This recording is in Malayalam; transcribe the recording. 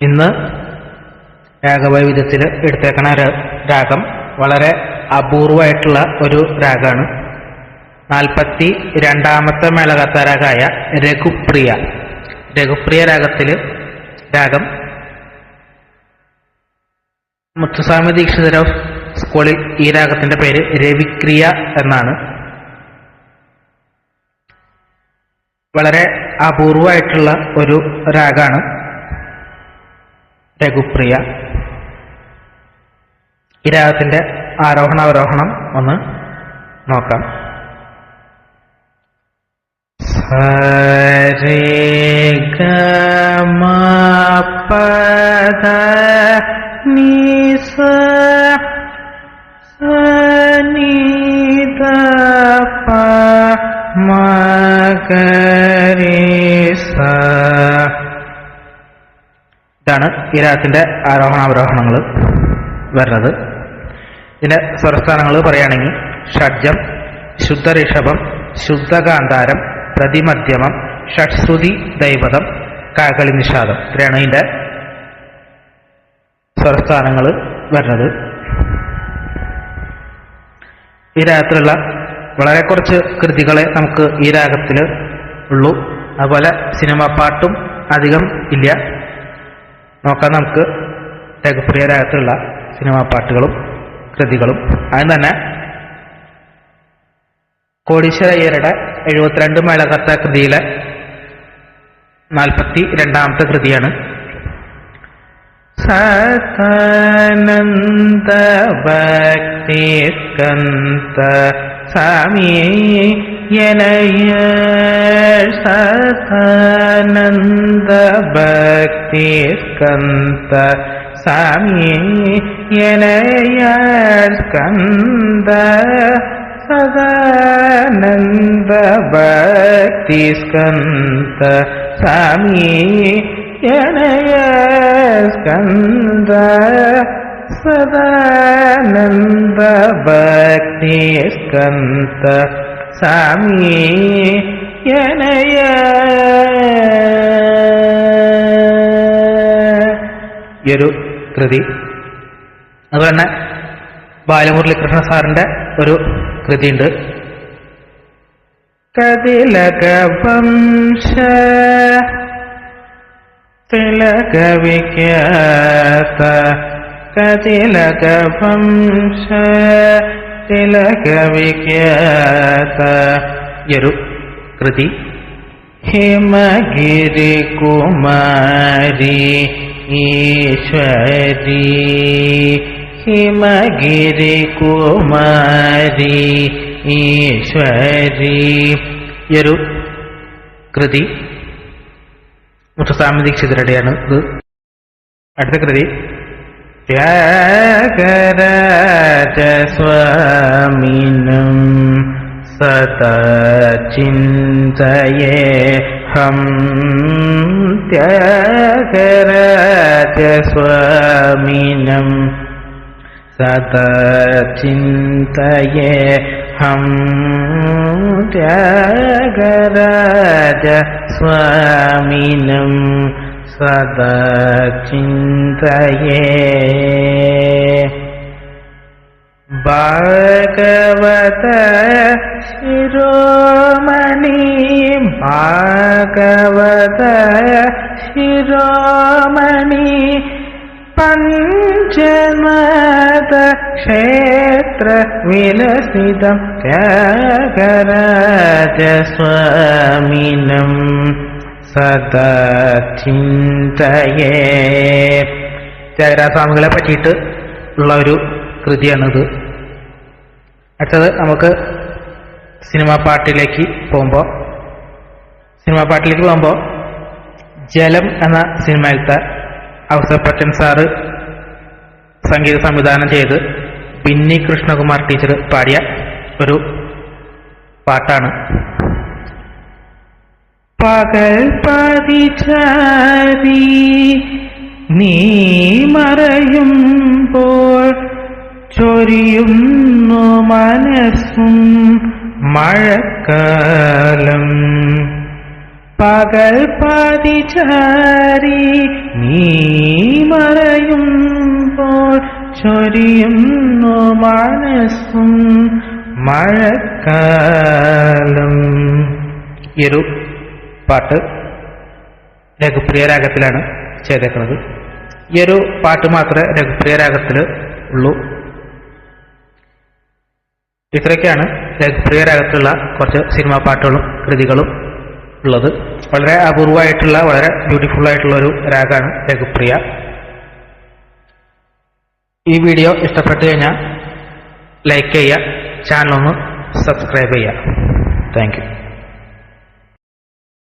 ഇന്ന് രാഗവൈവിധ്യത്തിൽ എടുത്തേക്കണ രാഗം വളരെ അപൂർവമായിട്ടുള്ള ഒരു രാഗമാണ് നാൽപ്പത്തി രണ്ടാമത്തെ മേളകത്ത രാഗമായ രഘുപ്രിയ. രഘുപ്രിയ രാഗത്തിൽ രാഗം മുത്തുസ്വാമി ദീക്ഷിതരോ സ്കൂളിൽ ഈ രാഗത്തിന്റെ പേര് രവിക്രിയ എന്നാണ്. വളരെ അപൂർവമായിട്ടുള്ള ഒരു രാഗമാണ് രഘുപ്രിയ. ഈ രാഗത്തിന്റെ ആരോഹണ അവരോഹണം ഒന്ന് നോക്കാം. സരേ നിസ സനിത പ മകരേ ഇതാണ് ഈ രാഗത്തിന്റെ ആരോഹണാവരോഹണങ്ങൾ വരുന്നത്. ഇതിന്റെ സ്വരസ്ഥാനങ്ങൾ പറയുകയാണെങ്കിൽ ഷഡ്ജം ശുദ്ധ ഋഷഭം ശുദ്ധകാന്താരം പ്രതിമധ്യമം ഷഡ്ശ്രുതി ദൈവതം കാകളി നിഷാദം. ഇത്രയാണ് ഇതിന്റെ സ്വരസ്ഥാനങ്ങൾ വരുന്നത്. ഈ രാഗത്തിലുള്ള വളരെ കുറച്ച് കൃതികളെ നമുക്ക് ഈ രാഗത്തിൽ ഉള്ളൂ. അതുപോലെ സിനിമ പാട്ടും അധികം ഇല്ല. നോക്കാം നമുക്ക്. രഘുപ്രിയ രാഗത്തിലുള്ള സിനിമാ പാട്ടുകളും കൃതികളും. അതിന് തന്നെ കോടീശ്വര അയ്യരുടെ എഴുപത്തിരണ്ട് മേളകർത്ത കൃതിയിലെ നാൽപ്പത്തി രണ്ടാമത്തെ കൃതിയാണ്. സതാനന്ദ ഭക്തി സ്കന്ത സ്വാമി യനയ സതാനന്ദ ഭക്തി சேர்க்கந்த சாமியே இளையார் கந்த சதானந்த பக்தி ஸ்கந்த சாமியே இளையார் ஸ்கந்த சதானந்த பக்தி ஸ்கந்த சாமியே இளையார் ഈ ഒരു കൃതി. അതുപോലെ തന്നെ ബാലമുരളികൃഷ്ണ സാറിന്റെ ഒരു കൃതിയുണ്ട്. കതിലക തിലകവിഖ്യാത കതിലകവംശ തിലകവിഖ്യാത ഒരു കൃതി ഹിമഗിരി കുമാരി ഈശ്വരി ഹിമഗിരി കുമാരി ഈശ്വരി. ഈ ഒരു കൃതി മുത്തുസ്വാമി ദീക്ഷിതരുടെയാണ് ഇത്. അടുത്ത കൃതി. ത്യാഗരാജസ്വാമിനം സദാ ചിന്തയേ ഹം ्यगरज स्वमीनम् सत हं त्यगरज स्वमीनम् सदचिन्तये भागवत शिरोमणि भाग ക്ഷേത്ര വിലസിതം ത്യാഗരാജസ്വാമിനം സദാ ചിന്തയേ. ത്യാഗരാജസ്വാമികളെ പറ്റിയിട്ട് ഉള്ള ഒരു കൃതിയാണിത്. അടുത്തത് നമുക്ക് സിനിമാ പാട്ടിലേക്ക് പോകുമ്പോൾ സിനിമാ പാട്ടിലേക്ക് പോകുമ്പോൾ ജലം എന്ന സിനിമയിലത്തെ അവസരപ്പറ്റൻ സാറ് സംഗീത സംവിധാനം ചെയ്ത് ബിന്നി കൃഷ്ണകുമാർ ടീച്ചർ പാടിയ ഒരു പാട്ടാണ്. പകൽ പതിച്ചാരി നീ മറയുമ്പോൾ ചൊരിയുന്നു മനസ്സും മഴക്കാലം. പകൽ പതിചാരി നീ ചൊരിയുന്നു മനസ്സും മഴക്കാലം. ഈ ഒരു പാട്ട് രഘുപ്രിയ രാഗത്തിലാണ് ചെയ്തേക്കുന്നത്. ഈ ഒരു പാട്ട് മാത്രമേ രഘുപ്രിയ രാഗത്തിൽ ഉള്ളൂ. ഇത്രയൊക്കെയാണ് രഘുപ്രിയ രാഗത്തിലുള്ള കുറച്ച് സിനിമാ പാട്ടുകളും കൃതികളും ഉള്ളത്. വളരെ അപൂർവമായിട്ടുള്ള വളരെ ബ്യൂട്ടിഫുൾ ആയിട്ടുള്ള ഒരു രാഗമാണ് രഘുപ്രിയ. ഈ വീഡിയോ ഇഷ്ടപ്പെട്ടു കഴിഞ്ഞാൽ ലൈക്ക് ചെയ്യുക. ചാനൽ ഒന്ന് സബ്സ്ക്രൈബ് ചെയ്യുക. താങ്ക്